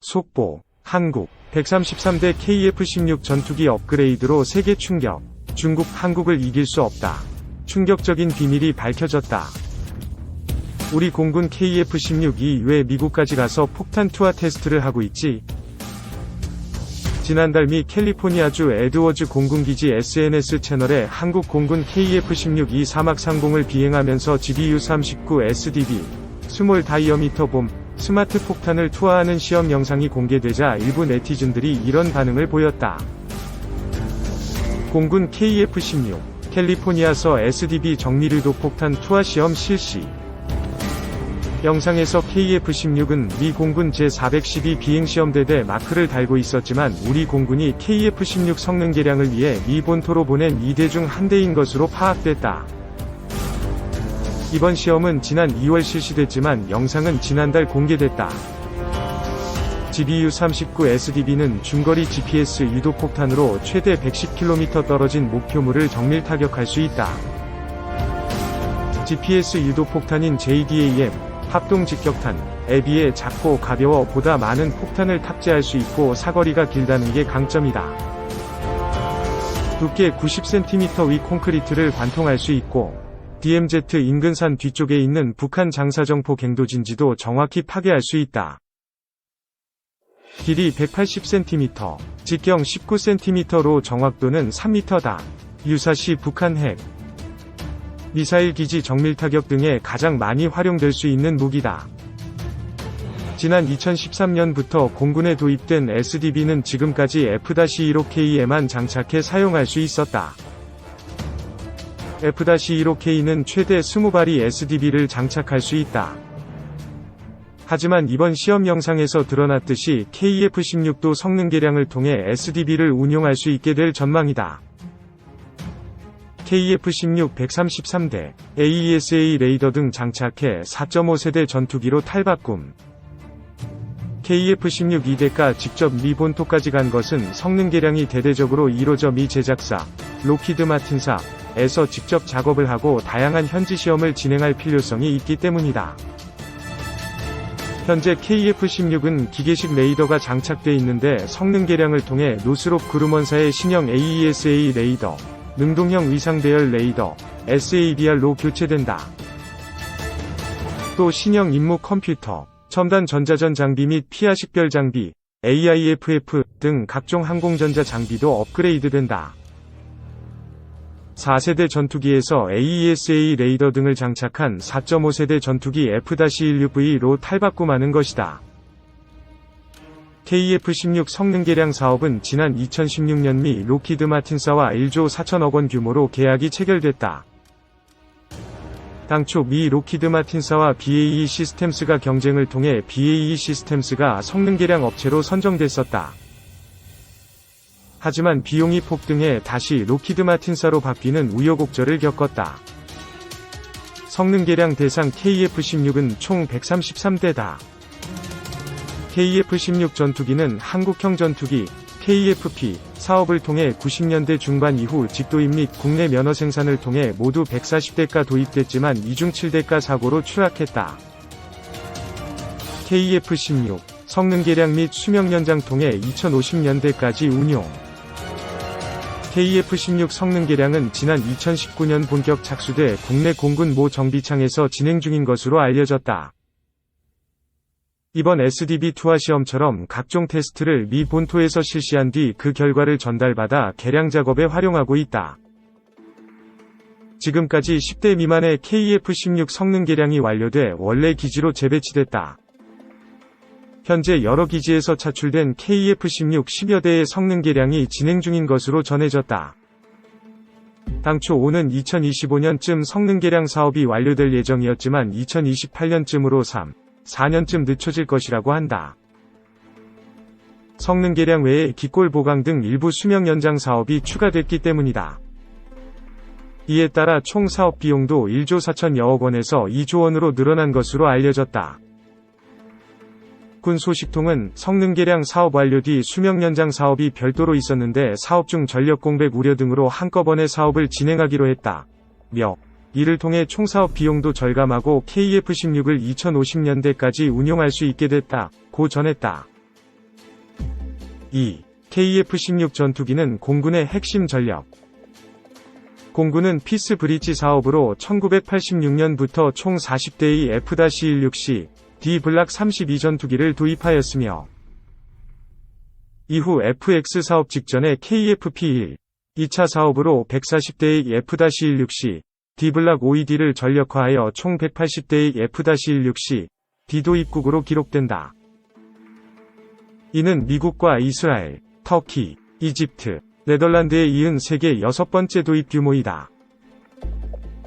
속보, 한국, 133대 KF-16 전투기 업그레이드로 세계 충격. 중국, 한국을 이길 수 없다. 충격적인 비밀이 밝혀졌다. 우리 공군 KF-16이 왜 미국까지 가서 폭탄 투하 테스트를 하고 있지? 지난달 미 캘리포니아주 에드워즈 공군기지 SNS 채널에 한국 공군 KF-16이 사막 상공을 비행하면서 GBU-39 SDB, 스몰 다이어미터 봄, 스마트 폭탄을 투하하는 시험 영상이 공개되자 일부 네티즌들이 이런 반응을 보였다. 공군 KF-16, 캘리포니아서 SDB 정밀유도 폭탄 투하 시험 실시. 영상에서 KF-16은 미 공군 제412 비행시험대대 마크를 달고 있었지만 우리 공군이 KF-16 성능 개량을 위해 미 본토로 보낸 2대 중 한 대인 것으로 파악됐다. 이번 시험은 지난 2월 실시됐지만 영상은 지난달 공개됐다. GBU-39 SDB는 중거리 GPS 유도 폭탄으로 최대 110km 떨어진 목표물을 정밀 타격할 수 있다. GPS 유도 폭탄인 JDAM, 합동 직격탄, 에 비해 작고 가벼워 보다 많은 폭탄을 탑재할 수 있고 사거리가 길다는 게 강점이다. 두께 90cm 위 콘크리트를 관통할 수 있고, DMZ 인근산 뒤쪽에 있는 북한 장사정포 갱도진지도 정확히 파괴할 수 있다. 길이 180cm, 직경 19cm로 정확도는 3m다. 유사시 북한 핵, 미사일 기지 정밀 타격 등에 가장 많이 활용될 수 있는 무기다. 지난 2013년부터 공군에 도입된 SDB는 지금까지 F-15K에만 장착해 사용할 수 있었다. F-15K는 최대 20발이 SDB를 장착할 수 있다. 하지만 이번 시험 영상에서 드러났듯이 KF-16도 성능 개량을 통해 SDB를 운용할 수 있게 될 전망이다. KF-16 133대, AESA 레이더 등 장착해 4.5세대 전투기로 탈바꿈. KF-16 2대가 직접 미 본토까지 간 것은 성능 개량이 대대적으로 이뤄져 미 제작사, 로키드 마틴사, 에서 직접 작업을 하고 다양한 현지 시험을 진행할 필요성이 있기 때문이다. 현재 KF-16은 기계식 레이더가 장착돼 있는데 성능 개량을 통해 노스롭 그루먼사의 신형 AESA 레이더, 능동형 위상 대열 레이더, SABR로 교체된다. 또 신형 임무 컴퓨터, 첨단 전자전 장비 및 피하 식별 장비, AIFF 등 각종 항공전자 장비도 업그레이드된다. 4세대 전투기에서 AESA 레이더 등을 장착한 4.5세대 전투기 F-16V로 탈바꿈하는 것이다. KF-16 성능 개량 사업은 지난 2016년 미 로키드 마틴사와 1조 4천억 원 규모로 계약이 체결됐다. 당초 미 로키드 마틴사와 BAE 시스템스가 경쟁을 통해 BAE 시스템스가 성능 개량 업체로 선정됐었다. 하지만 비용이 폭등해 다시 로키드 마틴사로 바뀌는 우여곡절을 겪었다. 성능 개량 대상 KF-16은 총 133대다. KF-16 전투기는 한국형 전투기 KFP 사업을 통해 90년대 중반 이후 직도입 및 국내 면허 생산을 통해 모두 140대가 도입됐지만 이중 7대가 사고로 추락했다. KF-16 성능 개량 및 수명 연장 통해 2050년대까지 운용. KF-16 성능 개량은 지난 2019년 본격 착수돼 국내 공군 모 정비창에서 진행 중인 것으로 알려졌다. 이번 SDB 투하 시험처럼 각종 테스트를 미 본토에서 실시한 뒤 그 결과를 전달받아 개량 작업에 활용하고 있다. 지금까지 10대 미만의 KF-16 성능 개량이 완료돼 원래 기지로 재배치됐다. 현재 여러 기지에서 차출된 KF-16 10여 대의 성능 개량이 진행 중인 것으로 전해졌다. 당초 오는 2025년쯤 성능 개량 사업이 완료될 예정이었지만 2028년쯤으로 3, 4년쯤 늦춰질 것이라고 한다. 성능 개량 외에 기골 보강 등 일부 수명 연장 사업이 추가됐기 때문이다. 이에 따라 총 사업 비용도 1조 4천여억 원에서 2조 원으로 늘어난 것으로 알려졌다. 군 소식통은 성능 개량 사업 완료 뒤 수명 연장 사업이 별도로 있었는데 사업 중 전력 공백 우려 등으로 한꺼번에 사업을 진행하기로 했다. 며 이를 통해 총 사업 비용도 절감하고 KF-16을 2050년대까지 운용할 수 있게 됐다. 고 전했다. 2. KF-16 전투기는 공군의 핵심 전력. 공군은 피스 브릿지 사업으로 1986년부터 총 40대의 F-16C, D 블락 32 전투기를 도입하였으며, 이후 FX 사업 직전에 KF-P1, 2차 사업으로 140대의 F-16C, D 블락 5ED를 전력화하여 총 180대의 F-16C, D 도입국으로 기록된다. 이는 미국과 이스라엘, 터키, 이집트, 네덜란드에 이은 세계 여섯 번째 도입 규모이다.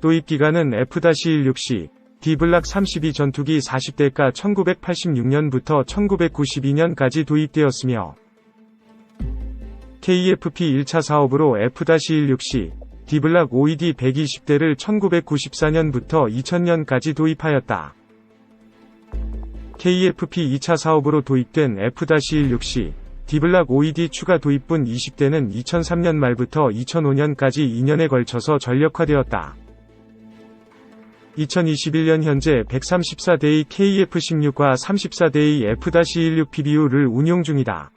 도입 기간은 F-16C, D-블락 32 전투기 40대가 1986년부터 1992년까지 도입되었으며 KFP 1차 사업으로 F-16C, D-블락 5ED 120대를 1994년부터 2000년까지 도입하였다. KFP 2차 사업으로 도입된 F-16C, 디블락 OED 추가 도입분 20대는 2003년 말부터 2005년까지 2년에 걸쳐서 전력화되었다. 2021년 현재 134대의 KF-16과 34대의 F-16 PBU를 운용 중이다.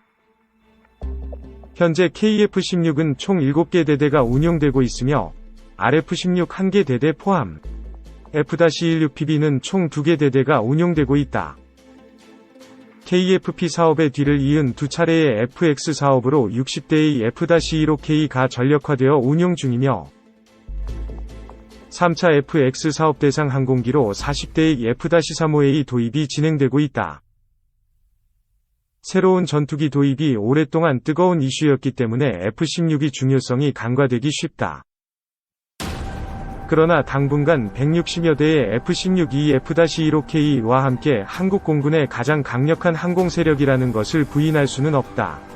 현재 KF-16은 총 7개 대대가 운용되고 있으며 RF-16 1개 대대 포함 F-16 PB는 총 2개 대대가 운용되고 있다. KFP 사업의 뒤를 이은 두 차례의 FX 사업으로 60대의 F-15K가 전력화되어 운용 중이며 3차 FX 사업 대상 항공기로 40대의 F-35A 도입이 진행되고 있다. 새로운 전투기 도입이 오랫동안 뜨거운 이슈였기 때문에 F-16의 중요성이 간과되기 쉽다. 그러나 당분간 160여 대의 F-16E F-15K와 함께 한국 공군의 가장 강력한 항공 세력이라는 것을 부인할 수는 없다.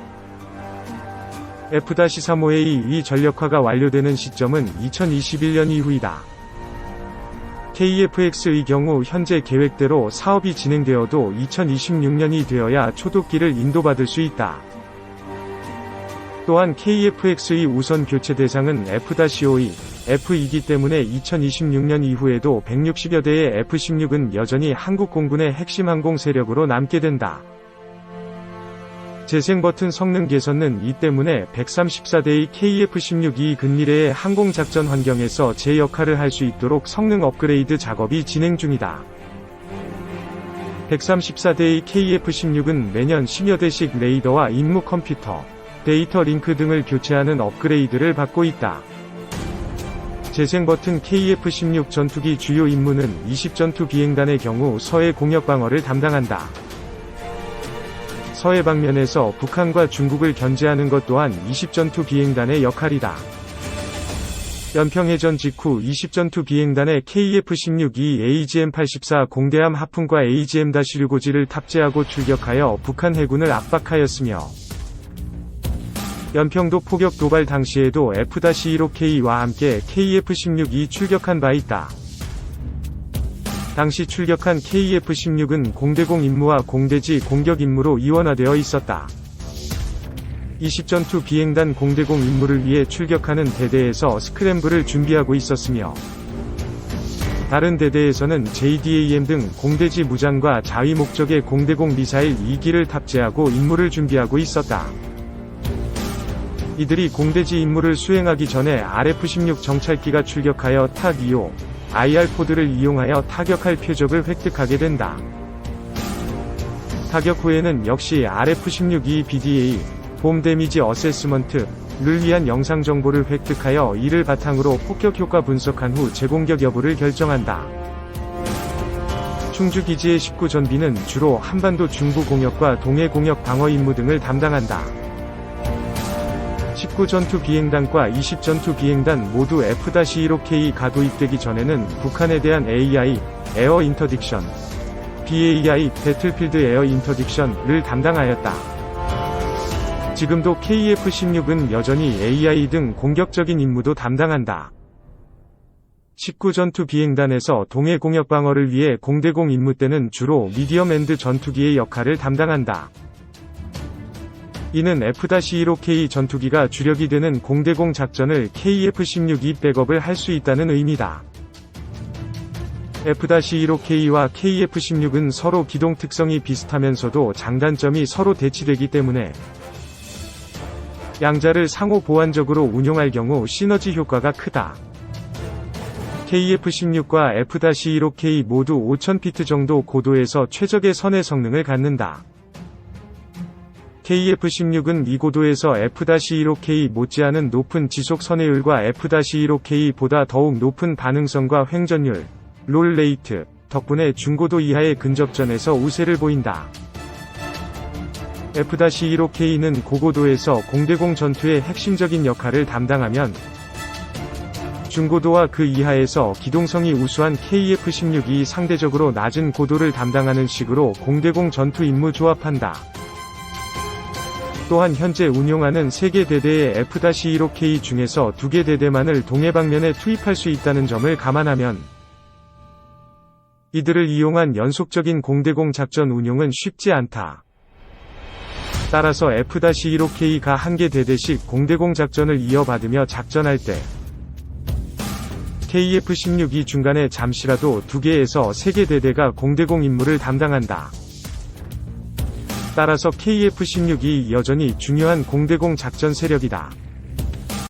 F-35A 이 전력화가 완료되는 시점은 2021년 이후이다. KFX의 경우 현재 계획대로 사업이 진행되어도 2026년이 되어야 초도기를 인도받을 수 있다. 또한 KFX의 우선 교체 대상은 F-52, F2이기 때문에 2026년 이후에도 160여 대의 F-16은 여전히 한국 공군의 핵심 항공 세력으로 남게 된다. 재생 버튼 성능 개선은 이 때문에 134대의 KF-16이 근미래의 항공작전 환경에서 제 역할을 할 수 있도록 성능 업그레이드 작업이 진행 중이다. 134대의 KF-16은 매년 10여 대씩 레이더와 임무 컴퓨터, 데이터 링크 등을 교체하는 업그레이드를 받고 있다. 재생 버튼 KF-16 전투기 주요 임무는 20전투 비행단의 경우 서해 공역 방어를 담당한다. 서해 방면에서 북한과 중국을 견제하는 것 또한 20전투 비행단의 역할이다. 연평해전 직후 20전투 비행단의 KF-16이 AGM-84 공대함 하풍과 AGM-6고지를 탑재하고 출격하여 북한 해군을 압박하였으며 연평도 포격 도발 당시에도 F-15K와 함께 KF-16이 출격한 바 있다. 당시 출격한 KF-16은 공대공 임무와 공대지 공격 임무로 이원화되어 있었다. 20전투 비행단 공대공 임무를 위해 출격하는 대대에서 스크램블을 준비하고 있었으며 다른 대대에서는 JDAM 등 공대지 무장과 자위 목적의 공대공 미사일 2기를 탑재하고 임무를 준비하고 있었다. 이들이 공대지 임무를 수행하기 전에 RF-16 정찰기가 출격하여 탁2호 IR-포드를 이용하여 타격할 표적을 획득하게 된다. 타격 후에는 역시 RF-16E BDA, 봄 데미지 어세스먼트 를 위한 영상 정보를 획득하여 이를 바탕으로 폭격 효과 분석한 후 재공격 여부를 결정한다. 충주기지의 19전비는 주로 한반도 중부 공역과 동해 공역 방어 임무 등을 담당한다. 19전투 비행단과 20전투 비행단 모두 F-15K가 도입되기 전에는 북한에 대한 AI, 에어 인터딕션, BAI, 배틀필드 에어 인터딕션을 담당하였다. 지금도 KF-16은 여전히 AI 등 공격적인 임무도 담당한다. 19전투 비행단에서 동해 공역 방어를 위해 공대공 임무 때는 주로 미디엄 엔드 전투기의 역할을 담당한다. 이는 F-15K 전투기가 주력이 되는 공대공 작전을 KF-16이 백업을 할 수 있다는 의미다. F-15K와 KF-16은 서로 기동 특성이 비슷하면서도 장단점이 서로 대치되기 때문에 양자를 상호 보완적으로 운용할 경우 시너지 효과가 크다. KF-16과 F-15K 모두 5000피트 정도 고도에서 최적의 선의 성능을 갖는다. KF-16은 이 고도에서 F-15K 못지않은 높은 지속 선회율과 F-15K보다 더욱 높은 반응성과 횡전율, 롤 레이트 덕분에 중고도 이하의 근접전에서 우세를 보인다. F-15K는 고고도에서 공대공 전투의 핵심적인 역할을 담당하면 중고도와 그 이하에서 기동성이 우수한 KF-16이 상대적으로 낮은 고도를 담당하는 식으로 공대공 전투 임무 조합한다. 또한 현재 운용하는 3개 대대의 F-15K 중에서 2개 대대만을 동해 방면에 투입할 수 있다는 점을 감안하면 이들을 이용한 연속적인 공대공 작전 운용은 쉽지 않다. 따라서 F-15K가 한 개 대대씩 공대공 작전을 이어받으며 작전할 때 KF-16이 중간에 잠시라도 2개에서 3개 대대가 공대공 임무를 담당한다. 따라서 KF-16이 여전히 중요한 공대공 작전 세력이다.